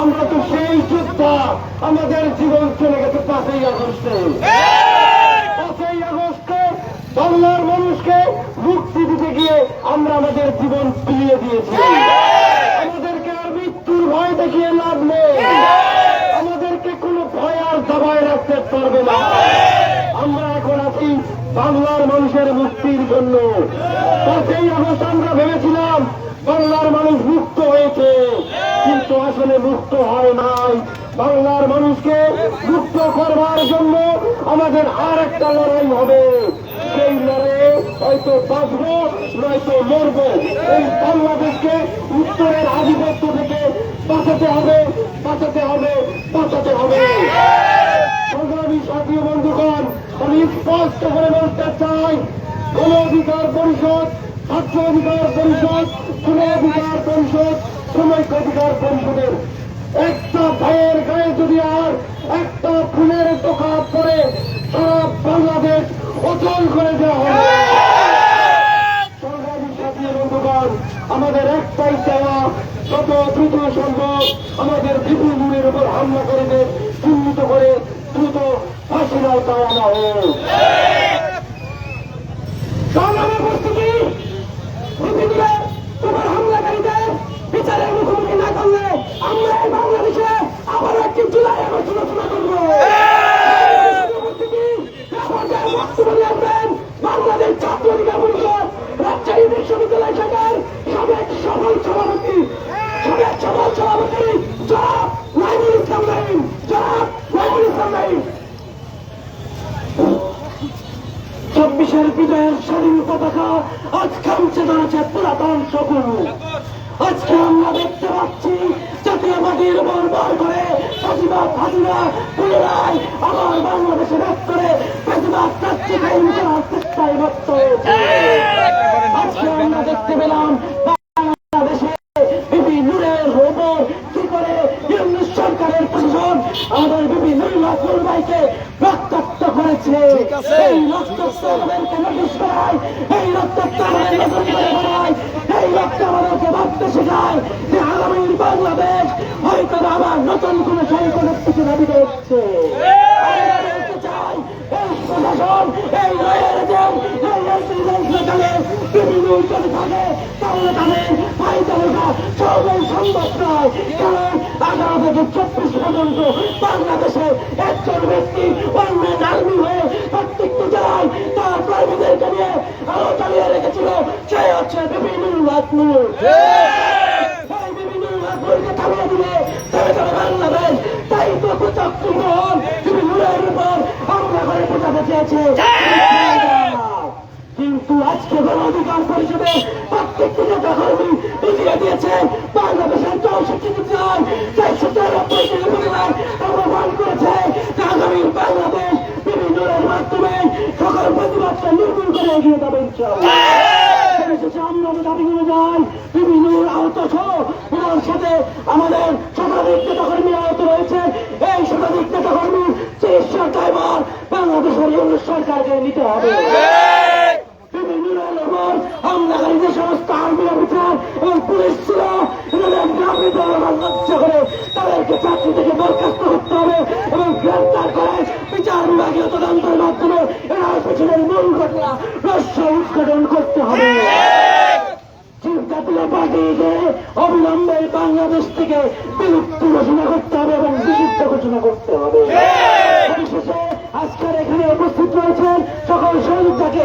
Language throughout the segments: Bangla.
আমরা তো সেই যোদ্ধা আমাদের জীবন চলে গেছে পাঁচই আগস্টে পাঁচই আগস্টে বাংলার মানুষকে গিয়ে আমরা আমাদের জীবন ফিরিয়ে দিয়েছি। আমাদেরকে আর মৃত্যুর ভয় দেখিয়ে লাভ নেই। আমাদেরকে কোনো ভয় আর দাবায় রাখতে পারবে না। আমরা এখন আছি বাংলার মানুষের মুক্তির জন্য। পাঁচই আগস্ট আমরা ভেবেছিলাম বাংলার মানুষ মুক্ত হয়েছে। কিন্তু আসলে মুক্ত হয় নাই। বাংলার মানুষকে মুক্ত করবার জন্য আমাদের আর একটা লড়াই হবে। সেই হয়তো বাঁচবো নয়তো মরবো। এই বাংলাদেশকে উত্তরের আধিপত্য থেকে বাঁচাতে হবে বাঁচাতে হবে বাঁচাতে হবে। সংগ্রামী সাথী বন্ধুগণ, আমি স্পষ্ট করে বলতে চাই গণ অধিকার পরিষদ, ছাত্র অধিকার পরিষদ যুব অধিকার পরিষদ, শ্রমিক অধিকার পরিষদের একটা ভাইয়ের গায়ে যদি আর একটা ফুলের টোকা পরে সারা বাংলাদেশ অচল করে দেওয়া হবে সংগ্রামী সাথী ও বন্ধুগণ আমাদের একটাই চাওয়া যত দ্রুত সম্ভব আমাদের বিপুল মূলের উপর হামলা করে চিহ্নিত করে দ্রুত ফাঁসির আওতায় আনা হোক। তোমার হামলাকারীদের বিচারের মুখোমুখি না করলে আমরা এই বাংলাদেশে আবার একটি জুলাই আগস্ট করব। চব্বিশের বিজয়ের স্বাধীন পতাকা আজ খামছে ধরেছে পুরাতন শকুন। আজকে আমরা দেখতে পাচ্ছি জাতীয়বাদীর ভর করে ফাঁসিবাদ হাজিরা পুনরায় আবার বাংলাদেশে ব্যাক করে হয়েছে। আজকে আমরা দেখতে পেলাম কি করে সরকারের আমাদের রক্তাক্ত করেছে এই রক্তাক্ত আমাদেরকে নোটিশ করায় এই রক্তাক্ত আমাদের নতুন করে বানায় এই রক্ত আমাদেরকে ভাবতে শেখায় যে আগামীর বাংলাদেশ হয়তো আবার নতুন কোন সংকটের কিছু আমরা বলতে প্রশাসন এই থাকে তাহলে তাদের সবই সম্ভব নয় কারণ আঠারো থেকে চব্বিশ পর্যন্ত বাংলাদেশে একজন ব্যক্তি অন্য আর্মি হয়ে প্রত্যেকটি জেলায় তার কর্মীদেরকে নিয়ে আলো চালিয়ে রেখেছিল। সে হচ্ছে বিভিন্ন লাখনুর এই বিভিন্ন লাখনুরকে থামিয়ে দিলে তবে তবে বাংলাদেশ তাই তো প্রচক্র গ্রহণ বিভিন্নের উপর হামলা করে বোঝাতে চেয়েছে কিন্তু আজকে গণ অধিকার পরিষদে প্রত্যেকটি নেতা কর্মী বুঝিয়ে দিয়েছে, বাংলাদেশের চৌষট্টি জেলায় চারশো চৌরাত্তর পরিবার অবমান করেছে। আগামী বাংলাদেশ মাধ্যমে সকল করে এগিয়ে যাবে। আমরা আহত সহ সাথে আমাদের শতাধিক নেতা কর্মী আহত রয়েছে এই শতাধিক নেতা কর্মী চিকিৎসার দায়ভার বাংলাদেশের ইউনিট সরকারকে নিতে হবে। হামলাকারী যে সমস্ত আর্মি অফিসার এবং পুলিশ ছিল, এনাদের গ্রামে লক্ষ্য করে তাদেরকে চাকরি থেকে বরখাস্ত করতে হবে এবং গ্রেপ্তার করে বিচার বিভাগীয় তদন্তের মাধ্যমে এনার পেছনের মূল ঘটনা রহস্য উদ্ঘাটন করতে হবে। অবিলম্বে বাংলাদেশ থেকে বিলুপ্তি ঘোষণা করতে হবে এবং বিলুপ্ত ঘোষণা করতে হবে। আজকের এখানে উপস্থিত রয়েছেন সকল সহযোগিতাকে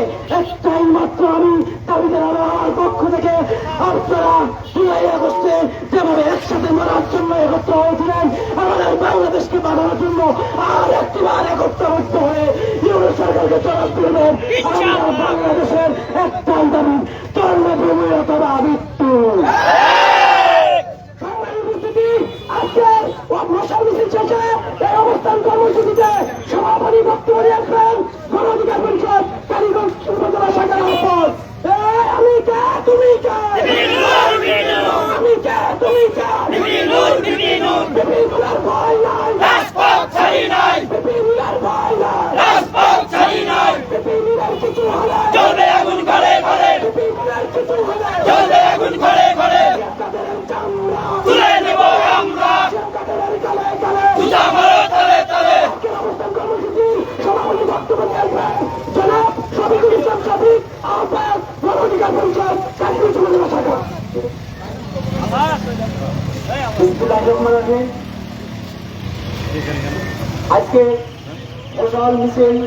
আর একটিবার একত্রভুক্ত হয়ে ইউরো সরকারকে জবাব করবেন বাংলাদেশের একটাই দাবি কর্মভূমি অথবা মৃত্যু আজকের আমি কে? তুমি আমি কে? তুমি কে? ভয় নাই। নাই আজকে বিশাল মিছিল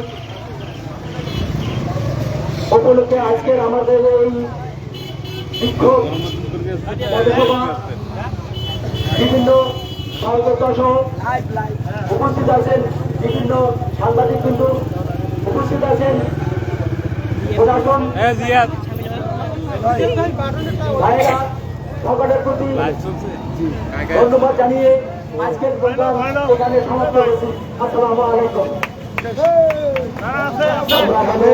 উপলক্ষে আজকের আমাদের এই বিক্ষোভ বিভিন্ন সহযোগিতা সহ উপস্থিত আছেন বিভিন্ন সাংবাদিক কিন্তু উপস্থিত আছেন প্রশাসন ভাইয়েরা সকলের প্রতি ধন্যবাদ জানিয়ে আজকের প্রোগ্রাম এখানে সমাপ্ত হয়েছে। আসসালামু আলাইকুম। এখানে